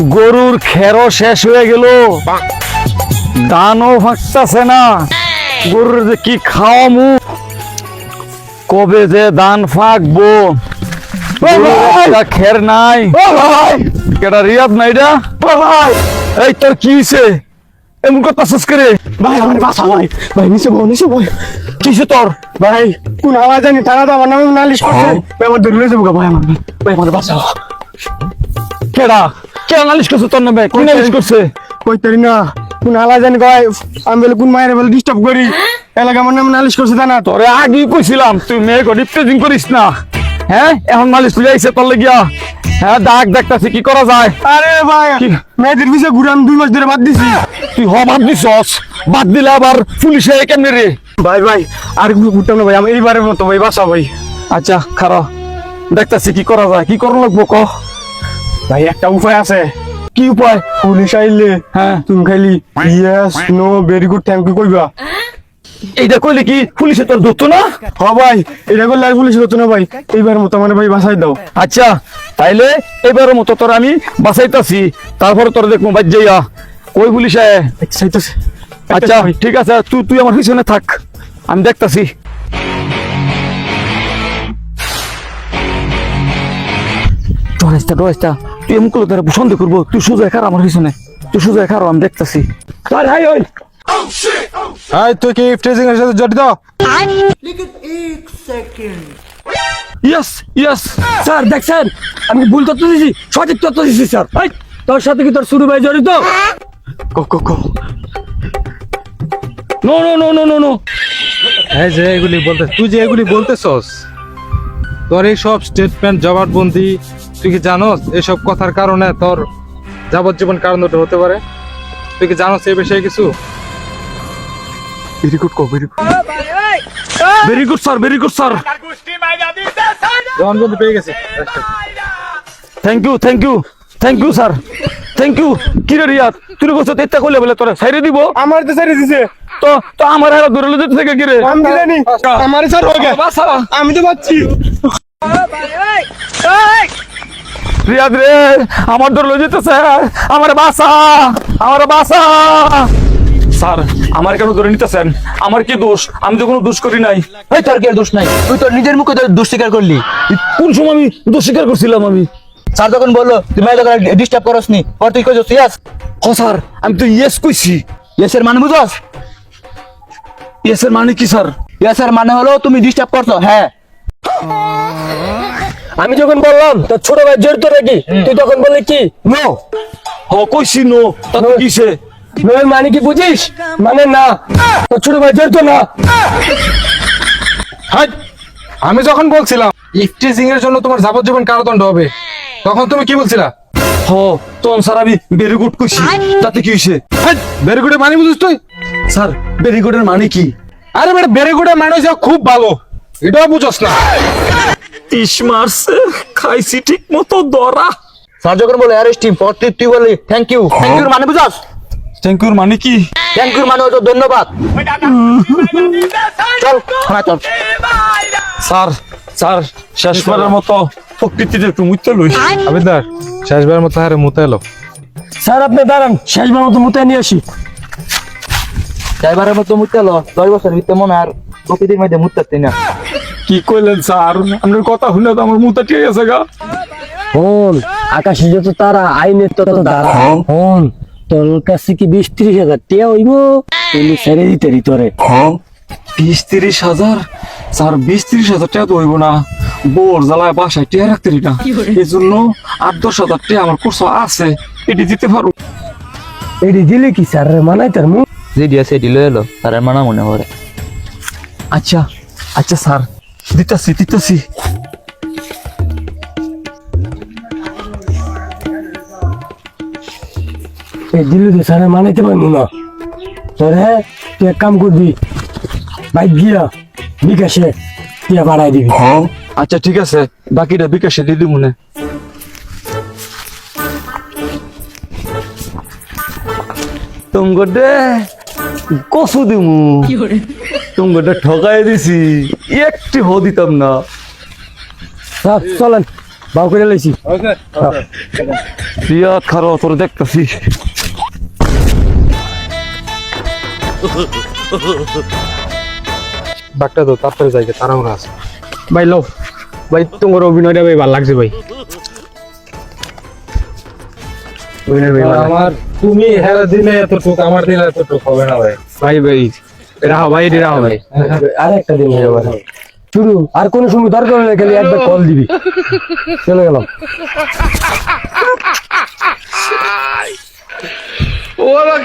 গরুর খেরো শেষ হয়ে গেল। দানও ফাঁকতাছে না। গরুর যে কি খাওয়ামু? কবে যে দান ফাঁকবো? খের নাই। কেটা রিয়াদ নাই এটা? এই তোর কি হয়েছে এমন কথা শেষ করে? ভাই আমার বাসা ভাই ভাই নিচে বল নিচে বল কিসে তোর? ভাই কোন আওয়াজ জানি তারা তো আমার নামে নালিশ করছে। হ্যাঁ। ভাই আমার দৌড়ে যাব ভাই আমার ভাই আমার বাসা। কেডা? কে নালিশ করছে তোর নামে? কি নালিশ করছে? কইতারি না কোন আওয়াজ জানি কয় আমি বলে কোন মায়ের বলে ডিস্টার্ব করি। এলাকা আমার নামে নালিশ করছে তা না? তোরে আগেই কইছিলাম তুই মেয়ে করিস না। হ্যাঁ? এখন নালিশ আইছে তোর লাগিয়া। হ্যাঁ ডাক দেখতাছি কি করা যায়। আরে ভাই? মেয়েদের পিছিয়ে ঘুরে আমি দুই মাস ধরে বাদ দিছি। তুই হ বাদ দিছস। বাদ দিলে আবার পুলিশে কেমনে রে? ভাই ভাই আর ঘুরতাম না ভাই আমি এইবারের মতো ভাই বাসা ভাই। আচ্ছা খারা। দেখতাছি কি করা যায় কি করণ লাগবো ক? ভাই একটা উপায় আছে। কি উপায়? পুলিশ আইলে হ্যাঁ। তুমি খালি yes no very good thank you কইবা। এইটা কইলে কি পুলিশে তোর ধরতো না? হ ভাই এটা করলে আর পুলিশ না ভাই। এইবার মতো আমার ভাই বাসায় দাও। আচ্ছা তাইলে এবারের মতো তোর আমি বাঁচাইতাছি। তারপরে তোর দেখব বাদ যাইয়া। কই পুলিশে চাইতেছে। আচ্ছা ঠিক আছে তুই তুই আমার পিছনে থাক। আমি দেখতাছি। তুই এমন করলে তারা সন্দেহ করব। তুই সোজা আমার পিছনে। তুই সোজা আমি দেখতাছি। হাই ওই। হাই তুই কি ফ্রেজিং এর সাথে জড়িত? ইয়েস ইয়েস স্যার দেখছেন আমি ভুল তথ্য দিছি সঠিক তথ্য দিছি স্যার এই, তোর সাথে কি তোর শুরু ভাই জড়িত? কো কো কো no no no no no no এই যে এগুলি বলতে তুই যে এগুলি বলতেছস তোর এই সব স্টেটমেন্ট জবাববন্দি তুই কি জানোস এসব কথার কারণে তোর যাবজ্জীবন কারণ দুটো হতে পারে? তুই কি জানোস এই বিষয়ে কিছু? ভেরি গুড কো very good very good sir very good sir জবানবন্দি পেয়ে গেছি। Thank you thank you thank you sir thank you কি রে রিয়াদ? তুই বলছো তেত্তা কইলে বলে তোরা সাইরে দিব? আমার তো সারি দিছে। তো তো আমার হারা ধরে লইতে থেকে কি রে? আমি জানি। আমার স্যার হোক বাসা আমি তো পাচ্ছি রিয়াদ রে আমার ডর যেতেছে আমার বাসা আমার বাসা। স্যার আমার কেন ধরে নিতেছেন আমার কি দোষ? আমি তো কোনো দোষ করি নাই। এই তোর কি দোষ নাই? তুই তোর নিজের মুখে তোর দোষ স্বীকার করলি। কোন সময় আমি দোষ স্বীকার করছিলাম আমি? স্যার যখন বলল তুই মেয়ে যখন ডিস্টার্ব করস নি পর তুই কইছস ইয়াস হ স্যার আমি তো ইয়েস কইছি। ইয়াসের মানে বুঝস? ইয়েসের মানে কি স্যার? ইয়াসের মানে হলো তুমি ডিস্টার্ব করছ হ্যাঁ। আমি যখন বললাম তোর ছোট ভাই জড়িত নাকি? তুই তখন বললি কি? নো। হ কইছি নো। তাতে কিসে? নো মানে কি বুঝিস? মানে না। তোর ছোট ভাই জড়িত না। হাই আমি যখন বলছিলাম ইফটিজিং এর জন্য তোমার যাবজ্জীবন কারাদণ্ড হবে তখন তুমি কি বলছিলা? হ তখন স্যার আমি ভেরি গুড কইছি। তাতে কি হইছে? ভেরি গুড মানে বুঝিস তুই? স্যার ভেরি গুডের মানে কি? আরে বেটা ভেরি গুড মানে হচ্ছে খুব ভালো। এটাও বুঝস না। তিস মারছে খাইছি ঠিক মতো দরা স্যার যখন বলে অ্যারেস্ট তুই বললি থ্যাংক ইউ থ্যাংক ইউর মানে বুঝস? থ্যাংক ইউর মানে কি? থ্যাংক ইউর মানে ধন্যবাদ। চল হ্যাঁ চল। স্যার স্যার শেষবারের মতো প্রকৃতিতে একটু মুইতে লই। আবিদার শেষবার মতো হারে মুতে এলো। স্যার আপনি দাঁড়ান শেষবার মতো মুতে নিয়ে আসি। ড্রাইভারের মতো মুতে এলো দশ বছর ভিতরে মনে আর প্রকৃতির মধ্যে মুতে না। কি কইলেন স্যার? আপনার কথা শুনে তো আমার মুতা ঠিক আছে গা। হন আকাশে যত তারা আইনের তত তারা হন। তোর কাছে কি বিশ ত্রিশ হাজার টিয়া হইব? তুমি ছেড়ে দিতে তোরে বিশ তিরিশ হাজার? স্যার বিশ তিরিশ হাজার টাকা তো হইব না। বোর জ্বালায় বাসায় টিয়া রাখতে না। এই জন্য আট দশ হাজার টাকা আমার কোর্স আছে। এটি দিতে পারো। এটি দিলে কি স্যার? রে মানাই তার মুখ। যে দিয়েছে দিল এলো তার মানা মনে করে আচ্ছা আচ্ছা স্যার। দিতাছি দিতাছি। এই দিলে তো স্যার মানাইতে পারব না। তোর হ্যাঁ তুই এক কাম করবি। বাইক গিয়া বিকাশে টিয়া বাড়াই দিবি। আচ্ছা ঠিক আছে। বাকিটা বিকাশে দিদি মনে তুমগডে কসু দিমু? তুমগডে ঠকাই দিছি। একটি হো দিতাম না। চলেন বাউ করে লাইছি। রিয়াদ খারো তোর দেখতেছি। বাকটা তো তাড়াতাড়ি যাই তাড়াহুড়া আছে। ভাই লো ভাই তোমার অভিনয়টা ভাই ভালো লাগছে ভাই অভিনয় ভাই। আমার তুমি হেরা দিলে এতটুক আমার দিলে এতটুক হবে না ভাই। ভাই ভাই রাহো ভাই এটি রাহো ভাই আর একটা দিন শুরু আর কোনো সময় দরকার হলে খালি একবার কল দিবি। চলে গেলাম ওরা